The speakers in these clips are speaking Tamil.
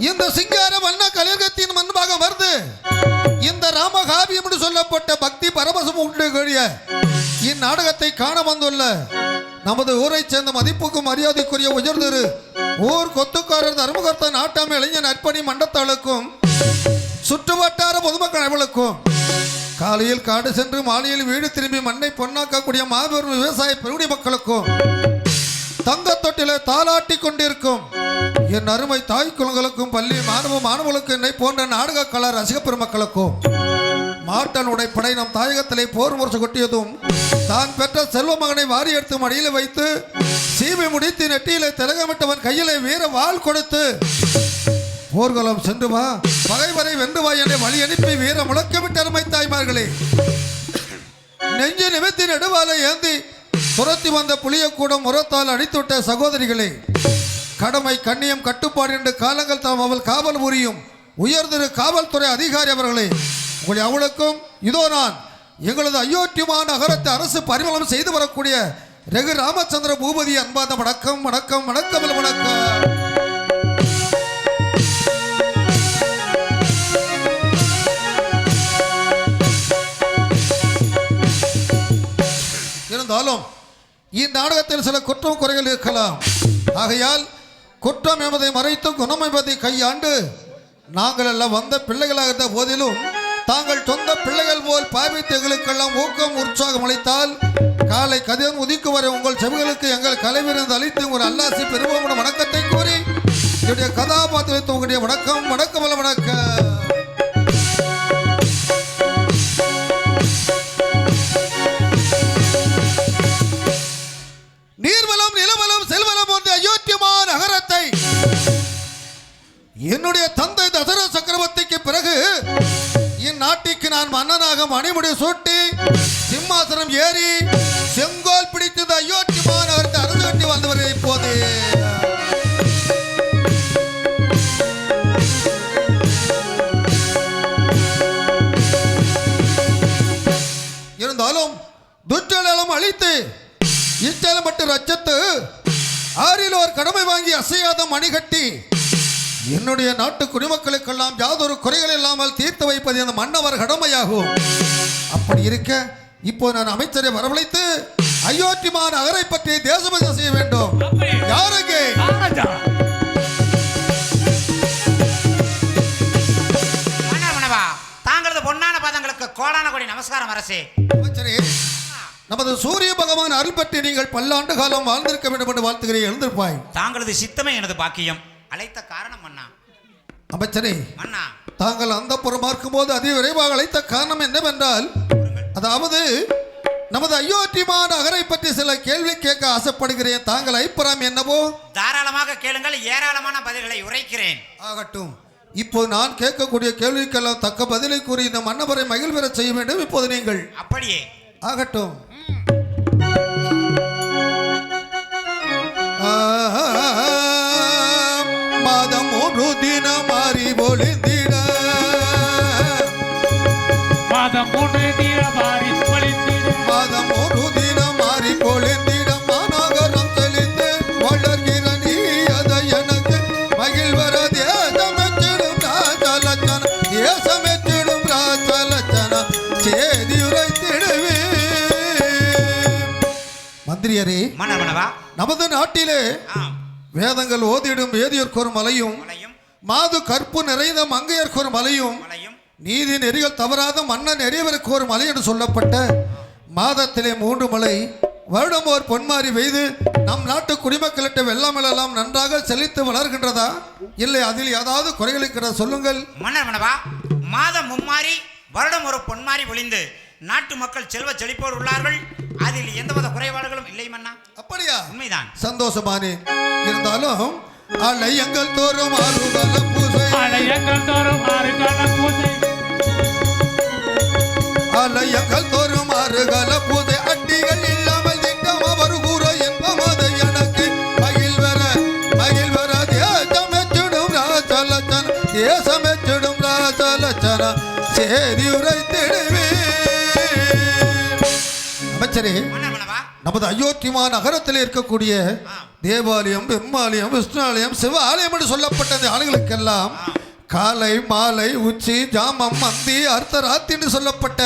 இந்த சிங்கார வண்ண கலியுகத்தின் முன்பாக வருது. இந்த ராமகாவியம் என்று சொல்லப்பட்ட பக்தி பரவசம் உண்டு கூடிய இந்நாடகத்தை காண வந்துள்ள நமது ஊரைச் சேர்ந்த மதிப்புக்கும் மரியாதைக்குரிய உயர்திரு ஊர் கொத்துக்காரர் தர்மகர்த்த நாட்டாமை இளைஞர் அர்ப்பணி மண்டத்தாளுக்கும் சுற்று வட்டார பொதுமக்கள் அனைவருக்கும் காலையில் காடு சென்று மாலையில் வீடு திரும்பி மண்ணை பொன்னாக்கக்கூடிய மாபெரும் விவசாய பெருடி மக்களுக்கும் தங்க தொட்டில தாளாட்டி கொண்டிருக்கும் என் அருமை தாய் குலங்களுக்கும் பள்ளி மாணவ மாணவர்களுக்கும் என்னை போன்ற நாடக கலா ரசிக பெருமக்களுக்கும் மாட்டன் உடைப்படை நம் தாயகத்திலே போர் முரசு கொட்டியதும் தான் பெற்ற செல்வ மகனை வாரி எடுத்து மடியில் வைத்து சீமை முடித்து நெட்டியிலே திலகமிட்டவன் கையிலே வீர வாள் கொடுத்து போர்க்களம் சென்று வா பகைவரை வென்று வா என்னை வழி அனுப்பி வீர முழக்கமிட்ட அருமை தாய்மார்களே. நெஞ்சு நிமித்தி நெடுவாலை ஏந்தி துரத்தி வந்த புளியக்கூடம் முரத்தால் அடித்துவிட்ட சகோதரிகளே கடமை கண்ணியம் கட்டுப்பாடு என்று காலங்கள் தாம் அவள் காவல் புரியும். உயர்திரு காவல்துறை அதிகாரி அவர்களே உங்களை அவளுக்கும் இதோ நான் எங்களது அயோத்தியமா நகரத்தை அரசு பரிமளம் செய்து வரக்கூடிய ரகு ராமச்சந்திர பூபதி அன்பாத வணக்கம் வணக்கம் வணக்கம் வணக்கம். இருந்தாலும் இந்நாடகத்தில் சில குற்றம் குறைகள் இருக்கலாம். ஆகையால் குற்றம் என்பதை மறைத்து குணம் கையாண்டு நாங்கள் எல்லாம் வந்த பிள்ளைகளாக இருந்த போதிலும் தாங்கள் சொந்த பிள்ளைகள் போல் பாவித்தங்களுக்கெல்லாம் ஊக்கம் உற்சாகம் அளித்தால் காலை கதிரன் உதிக்கு வரை உங்கள் செவிகளுக்கு எங்கள் கலைவிருந்து அளித்து உங்கள் அல்லாசி பெருமோட வணக்கத்தை கூறி என்னுடைய கதாபாத்திரத்தை உங்களுடைய வணக்கம் வணக்கம் வல்ல வணக்கம். என்னுடைய தந்தை தசர சக்கரவர்த்திக்கு பிறகு இந்நாட்டிற்கு நான் மன்னனாக மணிமுடி சூட்டி சிம்மாசனம் ஏறி செங்கோல் பிடித்தது அயோத்தி மாநகரத்தை அரசு கட்டி வந்தவர் இப்போது. இருந்தாலும் துச்சலம் அழித்து இச்சலப்பட்டு ரச்சத்து ஆறில் ஒரு கடமை வாங்கி அசையாத மணிகட்டி கட்டி என்னுடைய நாட்டு குடிமக்களுக்கெல்லாம் யாதொரு குறைகள் இல்லாமல் தீர்த்து வைப்பது அந்த மன்னவர் கடமையாகும். அப்படி இருக்க இப்போ நான் அமைச்சரை வரவழைத்து அயோத்தியமான நகரை பற்றி தேசபதி செய்ய வேண்டும். யாருக்கு? தாங்களது பொன்னான பாதங்களுக்கு கோடான கோடி நமஸ்காரம் அரசே. அமைச்சரே நமது சூரிய பகவான் அருள் பற்றி நீங்கள் பல்லாண்டு காலம் வாழ்ந்திருக்க வேண்டும் என்று வாழ்த்துகிறேன். எழுந்திருப்பாய். தாங்களது சித்தமே எனது பாக்கியம். அழைத்த காரணம் மன்னா. அமைச்சரே மன்னா. தாங்கள் அந்த புறம் பார்க்கும்போது அதி விரைவாக அழைத்த காரணம் என்னவென்றால் அதாவது நமது அயோத்தியமா நகரை பற்றி சில கேள்வி கேட்க ஆசைப்படுகிறேன். தாங்கள் அபிப்பிராயம் என்னவோ? தாராளமாக கேளுங்கள் ஏராளமான பதில்களை உரைக்கிறேன். ஆகட்டும். இப்போ நான் கேட்கக்கூடிய கேள்விக்கெல்லாம் தக்க பதிலை கூறி இந்த மன்னவரை மகிழ்வர செய்ய வேண்டும். இப்போது நீங்கள். அப்படியே. ஆகட்டும். மந்திரியரே நமது நாட்டிலே வேதங்கள் ஓதிடும் வேதியர்க்கு ஒரு மலையும் மாது கற்பு நிறைந்த மங்கையர்க்கு ஒரு மலையும் மலையும். நீதி நெறிகள் தவறாத மன்னன் நெறியவருக்கு ஒரு மலை என்று சொல்லப்பட்ட மாதத்திலே மூன்று மலை வருடம் ஒரு பொன்மாரி பெய்து நம் நாட்டு குடிமக்களிட்ட வெள்ளமெல்லாம் நன்றாக செழித்து வளர்கின்றதா? இல்லை அதில் ஏதாவது குறைகள் இருக்கிறதா சொல்லுங்கள். மன்னர் மாதம் மும்மாறி வருடம் ஒரு பொன்மாறி ஒளிந்து நாட்டு மக்கள் செல்வ செழிப்போடு உள்ளார்கள். அதில் எந்தவித குறைபாடுகளும் இல்லை மன்னா. அப்படியா? உண்மைதான். சந்தோஷமானே. இருந்தாலும் அலையங்கள் தோறும் ஆறுதல பூசை. அலையங்கள் தோறும் ஆறு பூஜை அலையங்கள் தோறும் ஆறுகல பூதை அட்டிகள் இல்லாமல் திட்டம் அவர் கூற என்பமது எனக்கு மகிழ் வர மகிழ் வர. தேசமெச்சிடும் ராசலச்சன தேசமெச்சிடும் ராசலச்சன சேதி உரைத்திடுவே. அமைச்சரே நமது அயோத்திமா நகரத்தில் இருக்கக்கூடிய தேவாலயம் பெருமாலயம் விஷ்ணாலயம் சிவ ஆலயம் என்று சொல்லப்பட்ட இந்த ஆளுகளுக்கெல்லாம் காலை மாலை உச்சி ஜாமம் மந்தி அர்த்தராத்தி என்று சொல்லப்பட்ட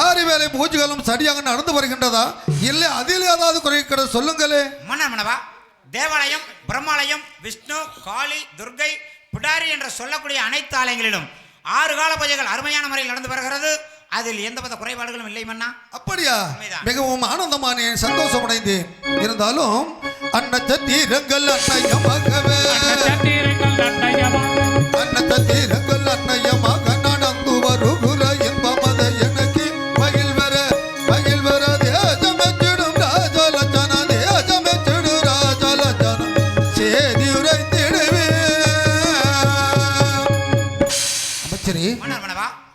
ஆறு வேலை பூஜைகளும் சரியாக நடந்து வருகின்றதா? இல்லை அதில் ஏதாவது குறைக்கிறது சொல்லுங்களே. மன்னவா தேவாலயம் பிரம்மாலயம் விஷ்ணு காளி துர்கை புடாரி என்று சொல்லக்கூடிய அனைத்து ஆலயங்களிலும் ஆறு கால பூஜைகள் அருமையான முறையில் நடந்து வருகிறது. அதில் எந்தவித குறைபாடுகளும் இல்லை மன்னா. அப்படியா. மிகவும் ஆனந்தமானேன் சந்தோஷமடைந்தேன். இருந்தாலும் அன்னச்ச தீரங்கள் அன்னையமாகவே சத்திரங்கள் நட்டயமாக அன்னச்ச தீரங்கள் அன்னையமாக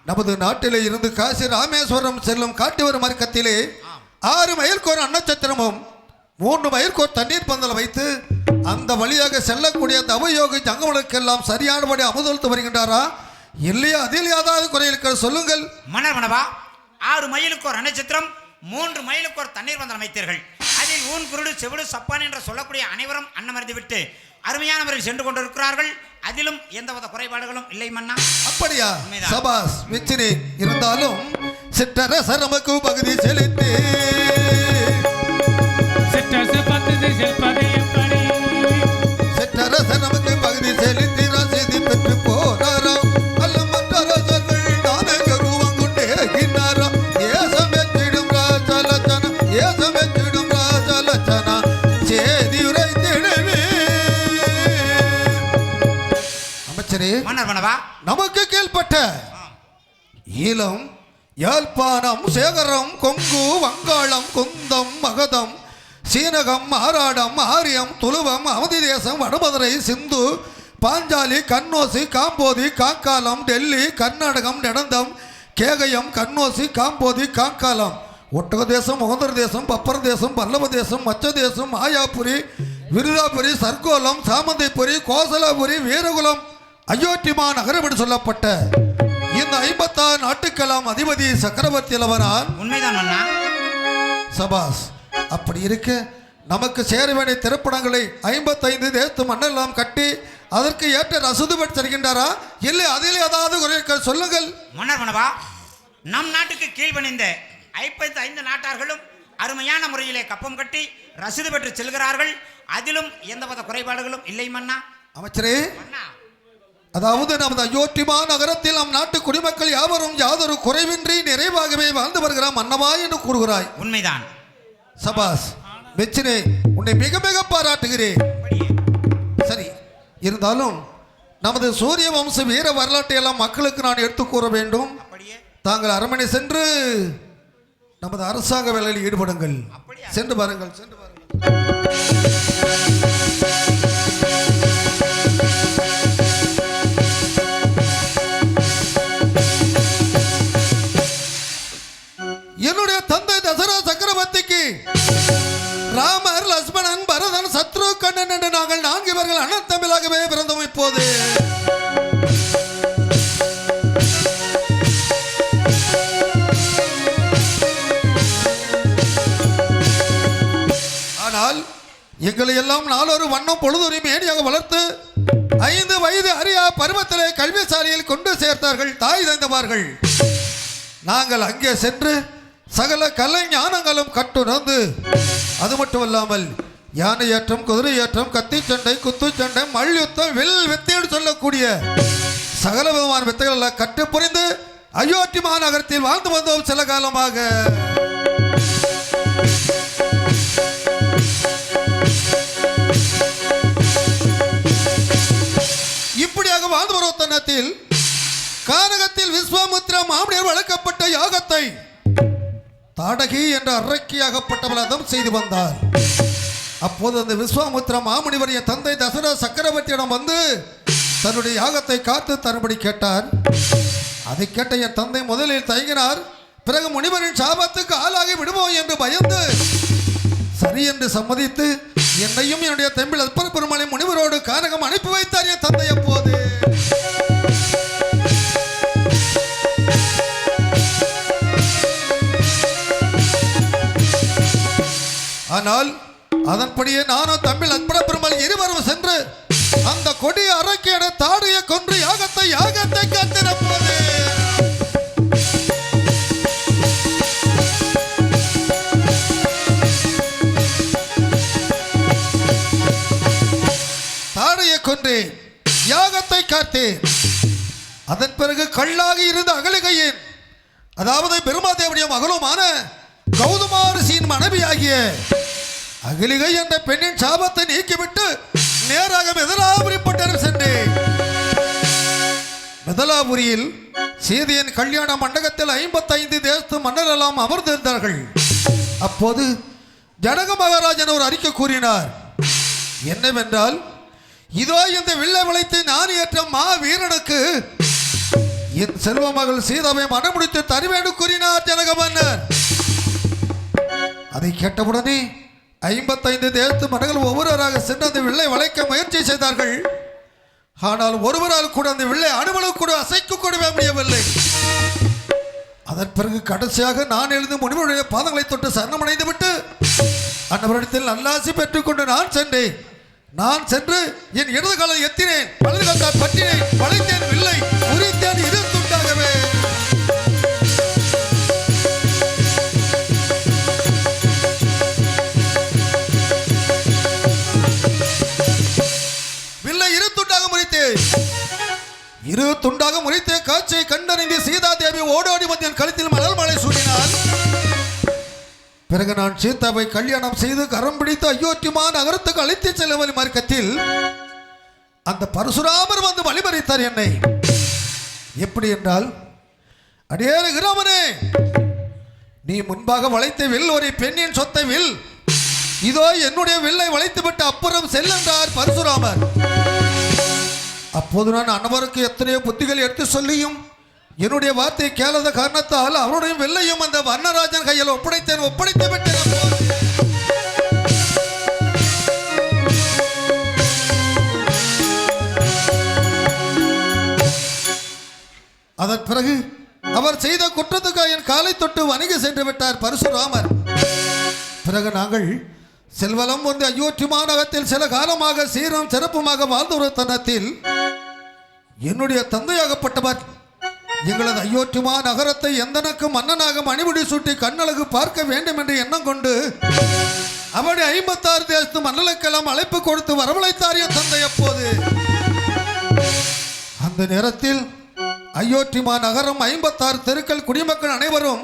நமது நாட்டிலே இருந்து காசி ராமேஸ்வரம் செல்லும் காட்டுவர மார்க்கத்திலே ஆறு மயிர்கோர் அன்னச்சத்திரமும் மூன்று மைல்கோர் தண்ணீர் பந்தல் வைத்து அந்த வழியாக செல்லக்கூடிய தவயோகி ஜங்கமனுக்கெல்லாம் சரியானபடி அமுதொழுத்து வருகின்றாரா? இல்லையா? அதில் ஏதாவது குறை இருக்கிற சொல்லுங்கள். மன்னர் மன்னவா ஆறு மைலுக்கு ஒரு அன்னச்சத்திரம் மூன்று மைலுக்கு ஒரு தண்ணீர் பந்தல் அமைத்தீர்கள் அதில் ஊன் குருடு செவிடு சப்பான் என்று சொல்லக்கூடிய அனைவரும் அன்னமர்ந்து விட்டு அருமையானவர்கள் சென்று கொண்டிருக்கிறார்கள். அதிலும் எந்தவித குறைபாடுகளும் இல்லை மன்னா அப்படியா. சபாஸ் மிச்சினி இருந்தாலும் சிற்றரச நமக்கு பகுதி செலுத்தி. சிற்றரசு பத்து சிற்பதையும் படி சிற்றரச நமக்கு பகுதி செலுத்தி. அமைச்சரே மன்னர் மன்னவா நமக்கு கீழ்ப்பட்ட ஈழம் யாழ்ப்பாணம் சேகரம் கொங்கு வங்காளம் குந்தம் மகதம் சீனகம் ஆராடம் ஆரியம் துளுவம் அவதி தேசம் வடமதுரை சிந்து பாஞ்சாலி கண்ணோசி காம்போதி காக்காலம் டெல்லி கர்நாடகம் நெடந்தம் கேகயம் கண்ணோசி காம்போதி காக்காலம் ஒட்டக தேசம் முகந்தர தேசம் பப்பர தேசம் பல்லவ தேசம் மச்ச தேசம் மாயாபுரி விருதாபுரி சர்க்கோலம் சாமந்திபுரி கோசலாபுரி வீரகுலம் அயோத்திமா நகரம் என்று சொல்லப்பட்ட இந்த ஐம்பத்தாறு நாட்டுக்கெல்லாம் அதிபதி சக்கரவர்த்தி இளவரான் உண்மைதான் மன்னா சபாஸ் அப்படி இருக்க நமக்கு சேர வேண்டிய திரைப்படங்களை ஐம்பத்தைந்து தேசத்து மண்ணெல்லாம் கட்டி அதற்கு ஏற்ற ரசூது பெற்று தருகின்றாரா? இல்லை அதில் ஏதாவது குறை சொல்லுங்கள். மன்னர் மன்னவா நம் நாட்டுக்கு கீழ்பணிந்த ஐம்பத்தி ஐந்து நாட்டார்களும் அருமையான முறையிலே கப்பம் கட்டி ரசீது பெற்று செல்கிறார்கள். அதிலும் எந்தவித குறைபாடுகளும் இல்லை மன்னா. அமைச்சரே மன்னா அதாவது நமது அயோத்திமா நகரத்தில் நம் நாட்டு குடிமக்கள் யாவரும் யாதொரு குறைவின்றி நிறைவாகவே வாழ்ந்து வருகிறாம் மன்னவா என்று கூறுகிறாய். உண்மைதான். சபாஸ் மெச்சினே உன்னை மிக மிக பாராட்டுகிறேன். சரி இருந்தாலும் நமது சூரிய வம்ச வீர வரலாற்றை எல்லாம் மக்களுக்கு நான் எடுத்து கூற வேண்டும். தாங்கள் அரண்மனை சென்று நமது அரசாங்க வேலையில் ஈடுபடுங்கள்? சென்று பாருங்கள் சென்று பாருங்கள். ராமர் லட்சுமணன் பரதன் சத்ருகண்ணன் என்று நாங்கள் நான்கு பேர்கள் அண்ணத்தமிழாகவே பிறந்தோம் இப்போது. ஆனால் எங்களை எல்லாம் நாளொரு வண்ணம் பொழுதொரு மேடியாக வளர்த்து ஐந்து வயது அறியா பருவத்திலே கல்விசாலையில் கொண்டு சேர்த்தார்கள் தாய் தந்தவார்கள் நாங்கள் அங்கே சென்று சகல கலை ஞானங்களும் கட்டுணர்ந்து. அது மட்டும் இல்லாமல் யானை ஏற்றம் குதிரை ஏற்றம் கத்தி சண்டை குத்து சண்டை மல்யுத்தம் வில் வித்தையோடு சொல்லக்கூடிய சகல விதமான வித்தைகள் எல்லாம் கற்று புரிந்து அயோத்தி மாநகரத்தில் வாழ்ந்து வந்தோம் சில காலமாக. இப்படியாக வாழ்ந்து வரும் தன்னத்தில் கானகத்தில் விஸ்வாமுத்ரா மாமனியர் வழக்கப்பட்ட யாகத்தை தாடகி என்ற அரக்கியாகப்பட்டவள் அதம் செய்து வந்தார் அப்போது அந்த விஸ்வாமுத்திர மாமுனிவர் என் தந்தை தசரா சக்கரவர்த்தியிடம் வந்து தன்னுடைய யாகத்தை காத்து தரும்படி கேட்டார். அதை கேட்ட என் தந்தை முதலில் தயங்கினார். பிறகு முனிவரின் சாபத்துக்கு ஆளாகி விடுவோம் என்று பயந்து சரி என்று சம்மதித்து என்னையும் என்னுடைய தம்பில் அற்பர் பெருமாளை முனிவரோடு காரகம் அனுப்பி வைத்தார் என் தந்தை அப்போது. ஆனால் அதன்படியே நானும் தமிழ் அன்பட பெருமாள் இருவரும் சென்று அந்த கொடிய அரக்கியட தாடியை கொன்று யாகத்தை யாகத்தை கத்தின போது தாடையை யாகத்தை காத்தேன். அதன் பிறகு கல்லாகி இருந்த அகலிகையின். அதாவது பெருமாதேவனுடைய அகலுமான கௌதமாரிசியின் மனைவியாகிய அகிலிகை என்ற பெண்ணின் சாபத்தை நீக்கிவிட்டு நேராக மிதலாபுரிப்பட்டனர் சென்றேன் மிதலாபுரியில் சீதையின் கல்யாண மண்டபத்தில் ஐம்பத்தைந்து தேசத்து மன்னரெல்லாம் அமர்ந்திருந்தார்கள். அப்போது ஜனக மகாராஜன் ஒரு அறிக்கை கூறினார். என்னவென்றால் இதோ இந்த வில்லை விளைத்து நான் ஏற்ற மா வீரனுக்கு என் செல்வ மகள் சீதாவை மனமுடித்து தருவேன்னு கூறினார் ஜனக மன்னர். அதை கேட்டவுடனே ஐம்பத்தைந்து தேசத்து மடங்கள் ஒவ்வொருவராக சென்று அந்த வில்லை வளைக்க முயற்சி செய்தார்கள். ஆனால் ஒருவரால் கூட அந்த வில்லை அணுவளவு கூட அசைக்க கூடவே முடியவில்லை. அதன் பிறகு கடைசியாக நான் எழுந்து முனிவருடைய பாதங்களை தொட்டு சரணமடைந்து விட்டு அன்னவரிடத்தில் நல்லாசி பெற்றுக்கொண்டு நான் சென்றேன். நான் சென்று என் இடது காலை எத்தினேன் வலது காலை பற்றினேன் வளைத்தேன் வில்லை உரித்தேன் இது இரு துண்டாக முறைத்த காட்சியை கண்டறிந்து சீதா தேவி ஓடோடி வந்து என் கழுத்தில் மலர் மலை சூடினார் பிறகு நான் சீதாவை கல்யாணம் செய்து கரம் பிடித்து அயோத்தியமா நகரத்துக்கு அழைத்து செல்ல வழி மார்க்கத்தில் அந்த பரசுராமர் வந்து வழிமறித்தார் என்னை. எப்படி என்றால் அடியே கிராமனே நீ முன்பாக வளைத்த வில் ஒரு பெண்ணின் சொத்தை வில். இதோ என்னுடைய வில்லை வளைத்துவிட்டு அப்புறம் செல்லென்றார் பரசுராமர். அப்போது நான் அன்னவருக்கு எத்தனையோ புத்திகள் எடுத்து சொல்லியும் என்னுடைய வார்த்தையை கேளாத காரணத்தால் அவருடைய வெள்ளையும் அந்த வர்ணராஜன் கையில் ஒப்படைத்தேன் ஒப்படைத்து விட்டேன். அதன் பிறகு அவர் செய்த குற்றத்துக்காக என் காலை தொட்டு வணிக சென்று விட்டார் பரசுராமர். பிறகு நாங்கள் செல்வலம் வந்து ஐயோற்றி மாநகரத்தில் சில காலமாக சீரும் சிறப்புமாக வாழ்ந்து ஒரு தருணத்தில் என்னுடைய தந்தையாகப்பட்டவர். எங்களது ஐயோற்றுமா நகரத்தை எந்தனுக்கும் மன்னனாக மணிமுடி சூட்டி கண்ணழகு பார்க்க வேண்டும் என்று எண்ணம் கொண்டு அவருடைய ஐம்பத்தாறு தேசத்து மன்னலுக்கெல்லாம் அழைப்பு கொடுத்து வரவழைத்தார் என் தந்தை அப்போது. அந்த நேரத்தில் அயோத்திமா நகரம் ஐம்பத்தாறு தெருக்கள் குடிமக்கள் அனைவரும்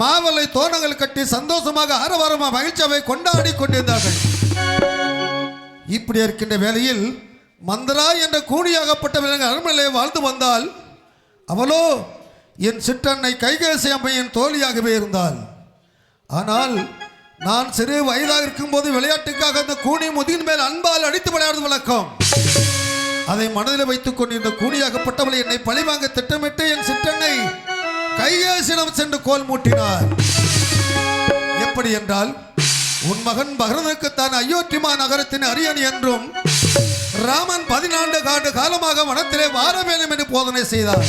மாவலை தோரணங்கள் கட்டி சந்தோஷமாக ஆரவாரமாக மகிழ்ச்சியாவை கொண்டாடி கொண்டிருந்தார்கள். இப்படி இருக்கின்ற வேளையில் மந்தரா என்ற கூணியாகப்பட்ட விலங்கு அரண்மனையிலே வாழ்ந்து வந்தால் அவளோ என் சிற்றன்னை கைகேசி அம்மையின் தோழியாகவே இருந்தாள். ஆனால் நான் சிறு வயதாக இருக்கும்போது விளையாட்டுக்காக அந்த கூனி முதுகின் மேல் அன்பால் அடித்து விளையாடுவது வழக்கம். அதை மனதில் வைத்துக் கொண்டு இந்த கூனியாகப்பட்டவளை என்னை பழிவாங்க திட்டமிட்டு என் சிற்றன்னை கைகேசிடம் சென்று கோல் மூட்டினார். எப்படி என்றால் உன் மகன் பகரனுக்குத்தான் அயோத்திமா நகரத்தின் அரியணை என்றும் ராமன் பதினான்கு காண்டு காலமாக வனத்திலே வார வேண்டும் என்று போதனை செய்தார்.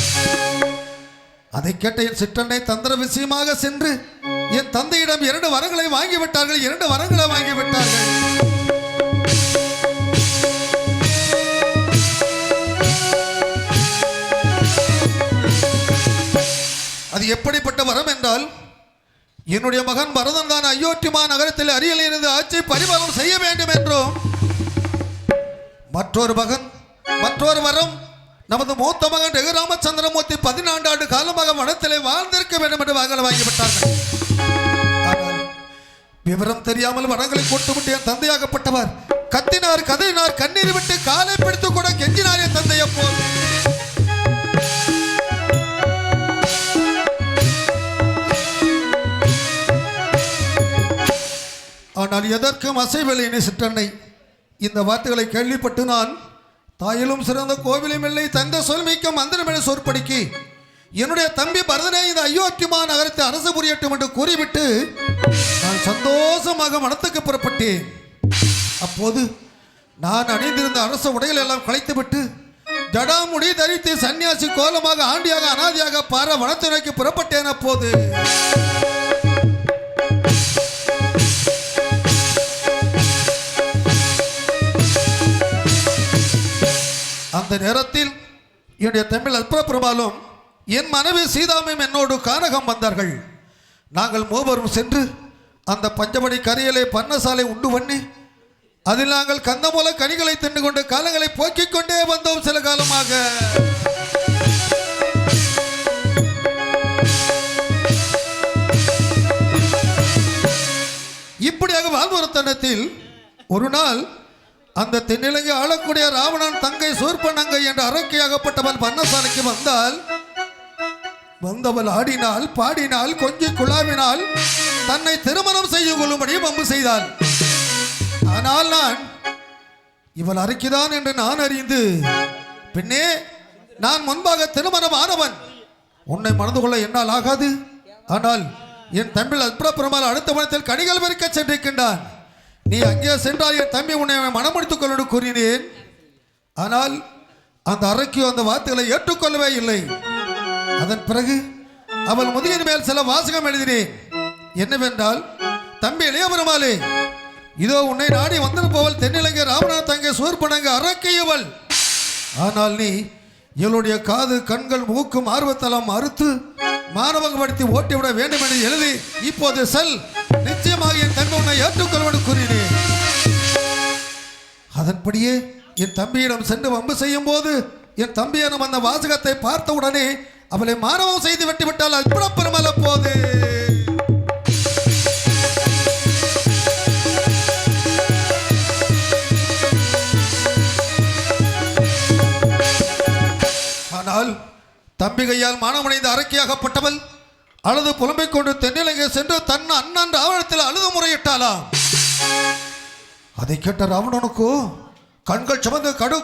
அதை கேட்ட என் சிற்றன்னை தந்திர விஷயமாக சென்று என் தந்தையிடம் இரண்டு வரங்களை வாங்கிவிட்டார்கள் இரண்டு வரங்களை வாங்கிவிட்டார்கள். எப்படிப்பட்ட வரம் என்றால் என்னுடைய மகன் பரதன் தான் அயோத்திமா நகரத்தில் அரியலில் இருந்து ஆட்சி பரிபாலனம் செய்ய வேண்டும் என்றும் மற்றொரு மகன் மற்றொரு வரம் நமது மூத்த மகன் ரகுராமச்சந்திரமூர்த்தி பதினான்கு ஆண்டு காலமாக வனத்திலே வாழ்ந்திருக்க வேண்டும் என்று வாங்கல வாங்கிவிட்டார்கள் விவரம் தெரியாமல் வரங்களை கொட்டுவிட்டு என் தந்தையாகப்பட்டவர் கத்தினார் கதறினார் கண்ணீர் விட்டு காலை பிடித்து கூட கெஞ்சினார் என் தந்தையை போல். ஆனால் எதற்கும் அசைவில்லை சிற்றன்னை. இந்த வார்த்தைகளை கேள்விப்பட்டு நான் தாயிலும் சிறந்த கோவிலும் இல்லை தந்த சொல்மிக்க மந்திரமென சொற்படிக்கு என்னுடைய தம்பி பரதனே இந்த அயோத்தியமா நகரத்தை அரசு புரியட்டும் என்று கூறிவிட்டு நான் சந்தோஷமாக மனத்துக்கு புறப்பட்டேன். அப்போது நான் அணிந்திருந்த அரச உடைகள் எல்லாம் களைத்துவிட்டு ஜடாமுடி தரித்து சன்னியாசி கோலமாக ஆண்டியாக அனாதியாக பார வனத்துறைக்கு புறப்பட்டேன் அப்போது. அந்த நேரத்தில் என்னுடைய தமிழ் அல்பபிரபாலும் என் மனைவி சீதாமையும் என்னோடு கானகம் வந்தார்கள். நாங்கள் மூவரும் சென்று அந்த பஞ்சமடி கரையிலே பன்னசாலை உண்டு பண்ணி அதில் நாங்கள் கந்தமூல கனிகளை தின்று கொண்டு காலங்களை போக்கிக் கொண்டே வந்தோம் சில காலமாக. இப்படியாக வாழ்வரத்தனத்தில் ஒரு நாள் அந்த தென்னிலங்கை ஆளக்கூடிய ராவணன் தங்கை சூர்பனங்கை என்ற அறக்கையாகப்பட்டவள் பன்னசாலைக்கு வந்தால் வந்தவள் ஆடினால் பாடினால் கொஞ்சி குழாவினால் தன்னை திருமணம் செய்து கொள்ளும்படி வம்பு செய்தாள். ஆனால் நான் இவள் அரைக்குதான் என்று நான் அறிந்து பின்னே நான் முன்பாக திருமணம் ஆனவன். உன்னை மணந்து கொள்ள என்னால் ஆகாது. ஆனால் என் தமிழ் அற்புறப்புறமால் அடுத்த மனத்தில் கனிகள் பறிக்க சென்றிருக்கின்றான். நீ அங்கே சென்றால் என் தம்பி உன்னை மனமுடித்துக் கொள்ள கூறினேன். ஆனால் அந்த அறைக்கு அந்த வார்த்தைகளை ஏற்றுக்கொள்ளவே இல்லை. அதன் பிறகு அவள் முதியின் மேல் சில வாசகம் எழுதினேன். என்னவென்றால் தம்பி இளையபெருமாளே இதோ உன்னை நாடி வந்திருப்பவள் தென்னிலங்கை ராமநாத தங்கை சூர்பனங்க அறக்கையவள் ஆனால் நீ இவளுடைய காது கண்கள் மூக்கும் ஆர்வத்தலம் அறுத்து மானவங்கப்படுத்தி ஓட்டிவிட வேண்டும் என்று எழுதி இப்போது செல். நிச்சயமாக என் தன்மை உன்னை ஏற்றுக்கொள்வன் கூறினேன் அதன்படியே என் தம்பியிடம் சென்று வம்பு செய்யும் போது என் தம்பியிடம் அந்த வாசகத்தை பார்த்த உடனே அவளை மாணவம் செய்து விட்டுவிட்டால் அற்புத பெருமல போது. ஆனால் தம்பி கையால் மானமடைந்து அரக்கியாகப்பட்டவள் அழுது புலம்பிக் கொண்டு தென்னிலங்கை சென்று தன் அண்ணன் ராவணத்தில் அழுது முறையிட்டாளாம். அதை கேட்ட ராவணனுக்கோ கண்கள் சுமந்து கடு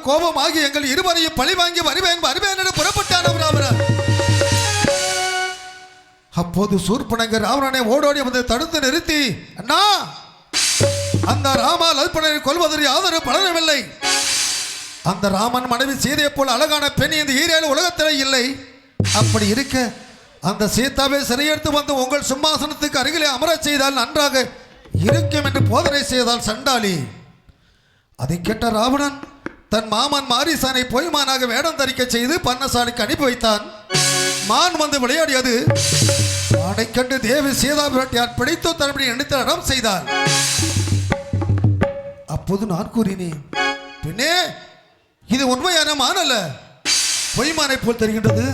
ஆகி எங்கள் இருவரையும் பழி வாங்கி வருவேன் வருவேன் என்று புறப்பட்டான் ராவணன். அப்போது சூர்பனங்க ராவணனை ஓடோடி வந்து தடுத்து நிறுத்தி அண்ணா அந்த ராமா லல்பனை கொள்வதற்கு யாதொரு பலனமில்லை அந்த ராமன் மனைவி சீதையை போல் அழகான பெண் இந்த ஈரேழு உலகத்தில் இல்லை. அப்படி இருக்க அந்த சீதாவை சிறையெடுத்து வந்து உங்கள் சிம்மாசனத்துக்கு அருகிலே அமரச் செய்தால் நன்றாக இருக்கும் என்று போதனை செய்தால் சண்டாளி. அதை கேட்ட ராவணன் தன் மாமன் மாரிசானை பொய்மானாக வேடம் தரிக்க செய்து பன்னசாலைக்கு அனுப்பி வைத்தான். மான் வந்து விளையாடியது மானை கண்டு தேவி சீதா பிராட்டியார் பிடித்து தன்னுடைய எண்ணத்தில் இடம் செய்தார் அப்போது நான் கூறினேன் பின்னே இது உண்மையான மான் அல்ல. பொய்மானை போல் தெரிகின்றது.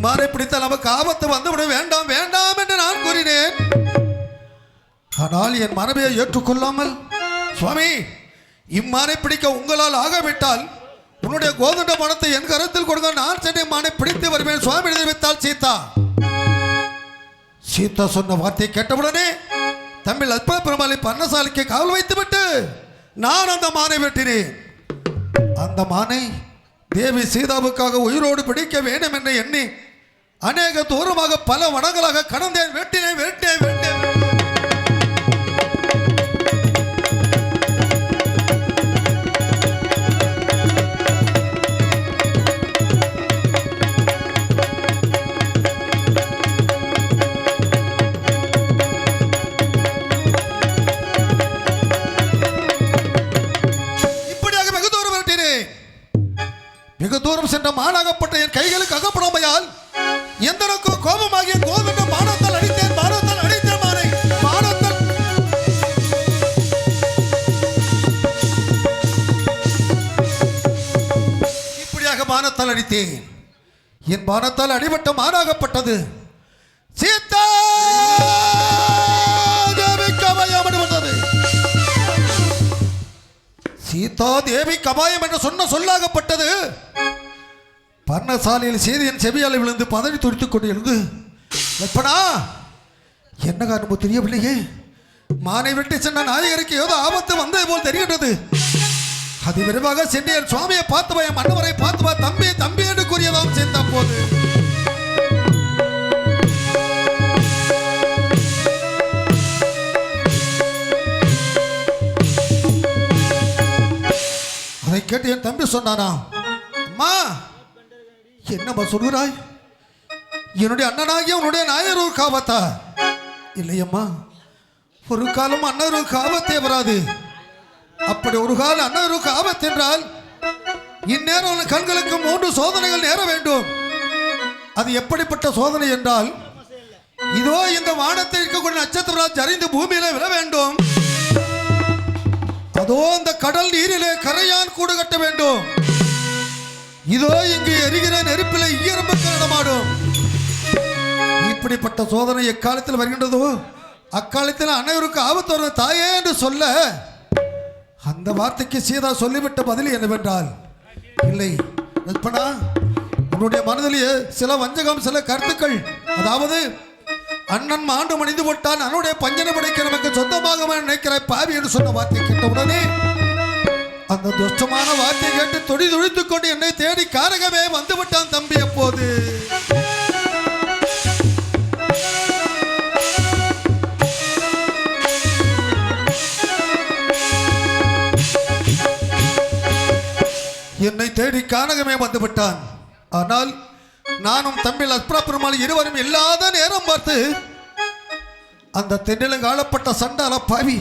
இம்மானை பிடித்தால் நமக்கு ஆபத்து வந்துவிட வேண்டாம் வேண்டாம் என்று நான் கூறினேன். ஆனால் என் மனைவியை ஏற்றுக்கொள்ளாமல் சுவாமி இம்மானை பிடிக்க உங்களால் ஆகாவிட்டால் உன்னுடைய கோதண்ட பணத்தை என் கருத்தில் கொடுங்க நான் சென்னை மானை பிடித்து வருவேன். சுவாமி தெரிவித்தால் சீதா. சீதா சொன்ன வார்த்தையை கேட்டவுடனே தமிழ் அற்ப பெருமாளை பன்னசாலைக்கு காவல் வைத்துவிட்டு நான் அந்த மானை வெட்டினேன். அந்த மானை தேவி சீதாவுக்காக உயிரோடு பிடிக்க வேண்டும் என்று எண்ணி அநேக தூரமாக பல வடங்களாக கடந்தேன் வெட்டினேன் வெட்டேன் வெட்டேன் இப்படியாக வெகு தூரம் சென்ற மானாகப்பட்ட என் கைகளுக்கு அகப்படாமையால் என் பானத்தால் அடிபட்ட மாறாகப்பட்டது. சீதா சீதா தேவி கபாயம் என்று சொன்ன சொல்லாகப்பட்டது. பர்ணசாலையில் சீதையின் செவியால் விழுந்து பதவி துடித்துக் கொண்டு எழுந்து எப்பனா என்ன காரணமோ தெரியவில்லையே? மானை விட்டு சென்ற நாயகருக்கு ஏதோ ஆபத்து வந்தது போல் தெரிகின்றது. அது விரைவாக சென்று என் சுவாமியை பார்த்து என் மன்னவரை பார்த்து பா. தம்பி தம்பி என்று கூறியதாம் சேர்ந்த போது அதை கேட்டு என் தம்பி சொன்னானா அம்மா என்னம்மா சொல்கிறாய்? என்னுடைய அண்ணனாகிய உன்னுடைய நாயர் ஒரு காபத்தா இல்லையம்மா ஒரு காலம் அண்ணருக்கு ஆபத்தே வராது. அப்படி ஒரு கால அண்ணருக்கு ஆபத்து என்றால் இந்நேரம் உன் கண்களுக்கு மூன்று சோதனைகள் நேர வேண்டும். அது எப்படிப்பட்ட சோதனை என்றால் இதோ இந்த வானத்தில் இருக்கக்கூடிய நட்சத்திரம் சரிந்து பூமியில விழ வேண்டும். அதோ அந்த கடல் நீரிலே கரையான் கூடு கட்ட வேண்டும். இதோ இங்கு எரிகிற நெருப்பில ஈரம்பு நடமாடும் இப்படிப்பட்ட சோதனை எக்காலத்தில் வருகின்றதோ? அக்காலத்தில் அனைவருக்கு ஆபத்து வரும் தாயே என்று சொல்ல அந்த வார்த்தைக்கு சீதா சொல்லிவிட்ட பதில் என்னவென்றால் இல்லை. லட்சுமணா உன்னுடைய மனதிலேயே சில வஞ்சகம் சில கருத்துக்கள் அதாவது அண்ணன் மாண்டு மணிந்து விட்டான் அண்ணனுடைய பஞ்சனை படைக்க நமக்கு சொந்தமாக நினைக்கிற பாவி என்று சொன்ன வார்த்தை கேட்டவுடனே அந்த துஷ்டமான வார்த்தையை கேட்டு தொடி துடித்துக் கொண்டு என்னை தேடி காரகமே வந்து விட்டான் தம்பி அப்போது. என்னை தேடி கானகமே வந்து விட்டான் ஆனால் நானும் தம்பி லக்ஷ்மண பெருமாள் இருவரும் இல்லாத நேரம் பார்த்து அந்த தென்னிலங்கு ஆளப்பட்ட சண்டால பாவி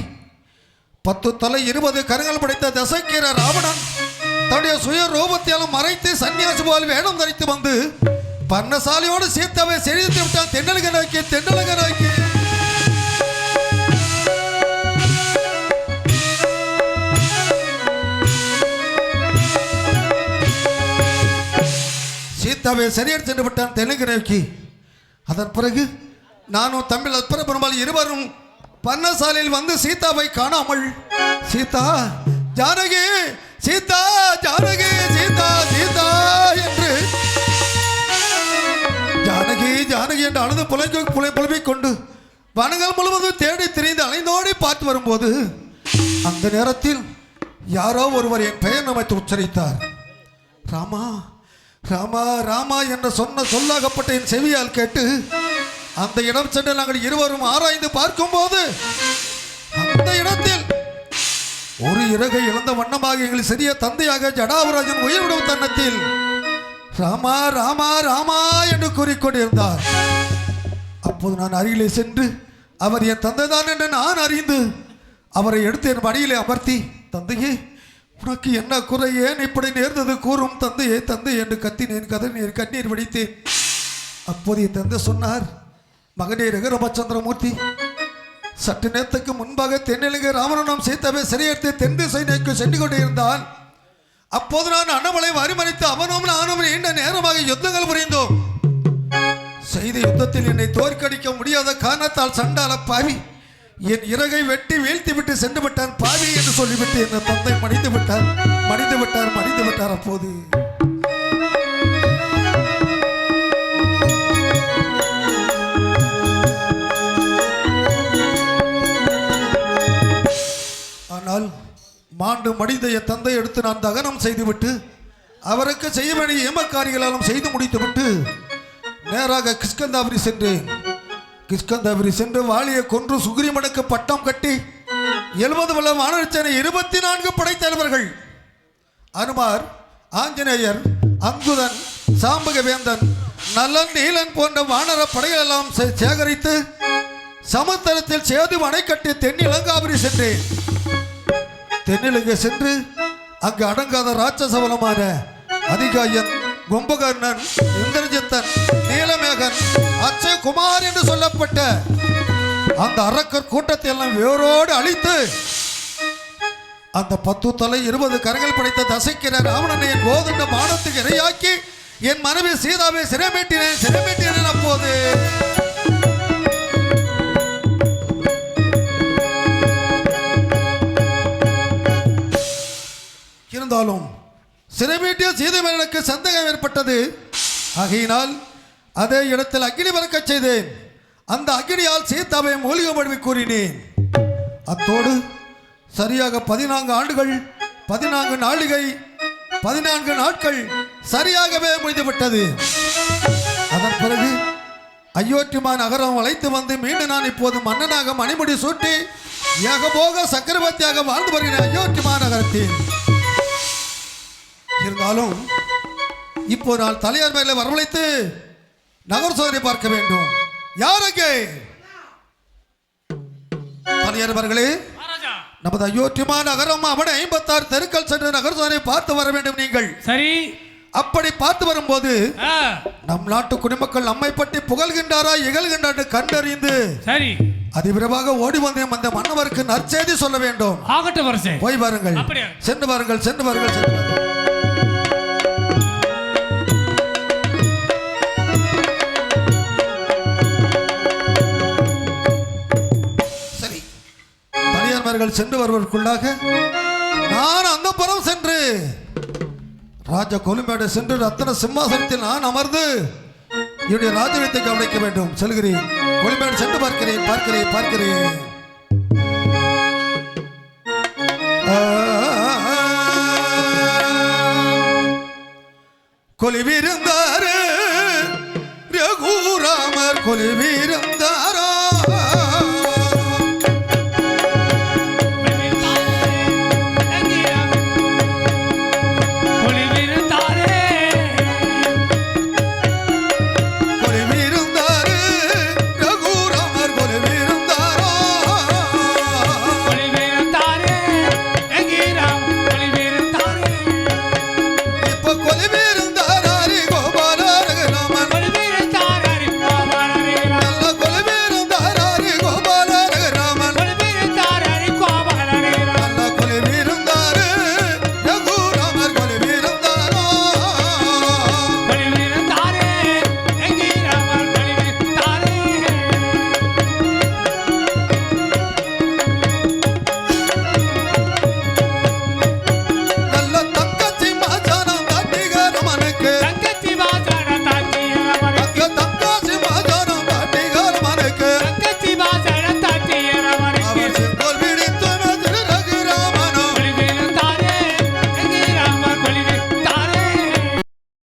பத்து தலை இருபது கரங்கள் படைத்த தசைக்கீர ராவணன் தன்னுடைய சுய ரூபத்தியாலும் மறைத்து சன்னியாசி போல் வேடம் தரித்து வந்து பர்ணசாலியோடு சீத்தாவை செழித்து விட்டான் தென்னலக நோக்கி தென்னலக நோக்கி சீதாவை சரியாக சென்று விட்டான் தெலுங்கு நோக்கி அதன் பிறகு நானும் தமிழ் அற்புத பெருமாள் இருவரும் பண்ணசாலையில் வந்து சீதாவை காணாமல் சீதா ஜானகி சீதா ஜானகி சீதா சீதா என்று ஜானகி ஜானகி என்று அழுது புலங்கி புலை புலம்பிக் கொண்டு வனங்கள் முழுவதும் தேடி திரிந்து அலைந்தோடி பார்த்து வரும்போது அந்த நேரத்தில் யாரோ ஒருவர் என் பெயர் அமைத்து உச்சரித்தார். ராமா ராமா ராமா என்று சொன்ன சொல்லாகப்பட்ட என் செவியால் கேட்டு அந்த இடம் சென்று நாங்கள் இருவரும் ஆராய்ந்து பார்க்கும்போது அந்த இடத்தில் ஒரு இறகை இழந்த வண்ணமாக எங்கள் சிறிய தந்தையாக ஜடாவராஜன் உயிர்விடும் தன்னத்தில் ராமா ராமா ராமா என்று கூறிக்கொண்டிருந்தார். அப்போது நான் அருகிலே சென்று அவர் என் தந்தைதான் என்று நான் அறிந்து அவரை எடுத்து என் மடியிலே அமர்த்தி தந்தையே உனக்கு என்ன குறை? ஏன் இப்படி நேர்ந்தது? கூறும் தந்தையே தந்தை என்று கத்தினேன் கதறினேன் கண்ணீர் வடித்தேன். அப்போதைய தந்தை சொன்னார் மகனே ரகுரமச்சந்திரமூர்த்தி சற்று நேரத்துக்கு முன்பாக தென்னிலங்கை ராமனும் சீத்தவை சிறையெடுத்து தென் திசை நோக்கி சென்று கொண்டிருந்தான். அப்போது நான் அண்ணமலை வரிமறித்து அவனும் நானும் நீண்ட நேரமாக யுத்தங்கள் புரிந்தோம். செய்த யுத்தத்தில் என்னை தோற்கடிக்க முடியாத காரணத்தால் சண்டால பாவி. என் இறகை வெட்டி வீழ்த்தி விட்டு சென்று விட்டான். பாவி என்று சொல்லிவிட்டு என் தந்தை மடிந்து விட்டார். மடிந்து விட்டார் மடிந்து விட்டார் அப்போது. ஆனால் மாண்டு மடிந்த என் தந்தை எடுத்து நான் தகனம் செய்துவிட்டு அவருக்கு செய்ய வேண்டிய ஏமக்காரிகளாலும் செய்து முடித்துவிட்டு நேராக கிஷ்கந்தாபுரி சென்றேன். கிஷ்கந்தாபுரி சென்று வாலியை கொன்று சுக்ரீமனுக்கு பட்டம் கட்டி எழுபது வல்ல வானரச்சனை இருபத்தி நான்கு படைத்தலைவர்கள் அனுமார் ஆஞ்சநேயர் அங்குதன் சாம்பக வேந்தன் நலன் நீலன் போன்ற வானர படைகளெல்லாம் சே- சேகரித்து சமுத்திரத்தில் சேது அணை கட்டி தென்னிலங்காபுரி சென்றேன். தென்னிலங்கை சென்று அங்கு அடங்காத ராட்சசவனமான அதிகாயன் கும்பகர்ணன் இந்திரஜித்தன் நீலமேகன் அச்சயகுமார் என்று சொல்லப்பட்ட அந்த அரக்கர் கூட்டத்தை எல்லாம் வேரோடு அழித்து அந்த பத்து தலை இருபது கரங்கள் படைத்த தசைக்கிற ராவணனை என் கோதண்ட மானத்துக்கு இரையாக்கி என் மனைவி சீதாவை சிறைமேட்டினேன் சிறைமேட்டினேன் அப்போது. இருந்தாலும் சிறைமீட்டிய சீதைமரனுக்கு சந்தேகம் ஏற்பட்டது. ஆகையினால் அதே இடத்தில் அக்னி பறக்கச் செய்தேன். அந்த அக்னியால் சீதாவை மூலிகப்படுவி கூறினேன். அத்தோடு சரியாக பதினான்கு ஆண்டுகள் பதினான்கு நாளிகை பதினான்கு நாட்கள் சரியாகவே முடிந்துவிட்டது. அதன் பிறகு அயோத்திமா நகரம் அழைத்து வந்து மீண்டும் நான் இப்போது மன்னனாக மணிமுடி சூட்டி ஏகபோக சக்கரவர்த்தியாக வாழ்ந்து வருகிறேன் அயோத்திமா நகரத்தில். இருந்தாலும் இப்போ நான் தலையார் மேலே வரவழைத்து நகர் சோதனை பார்க்க வேண்டும். யார் அங்கே? தலையார் அவர்களே மகாராஜா. நமது அயோத்தியமா நகரம்? அவனை ஐம்பத்தாறு தெருக்கள் சென்று நகர் சோதனை பார்த்து வர வேண்டும் நீங்கள். சரி. அப்படி பார்த்து வரும்போது நம் நாட்டு குடிமக்கள் நம்மை பற்றி புகழ்கின்றாரா இகழ்கின்றார் கண்டறிந்து சரி. அதிவிரைவாக ஓடி வந்தேன் அந்த மன்னவருக்கு நற்செய்தி சொல்ல வேண்டும். ஆகட்டும் போய் பாருங்கள். அப்படியா? சென்று பாருங்கள் சென்று பாருங்கள் சென்று பாருங்கள். தனியார்மார்கள் சென்று வருவதற்குள்ளாக நான் அந்த புறம் சென்று ராஜ கொலுமேடை சென்று ரத்தன சிம்மாசனத்தில் நான் அமர்ந்து என்னுடைய ராஜ்யத்தை கவனிக்க வேண்டும். செல்கிறேன். கொலுமேடு சென்று பார்க்கிறேன். பார்க்கிறேன். பார்க்கிறேன். கொலிவிருந்தாரு ரகுராமர் கொலிவிருந்தாரா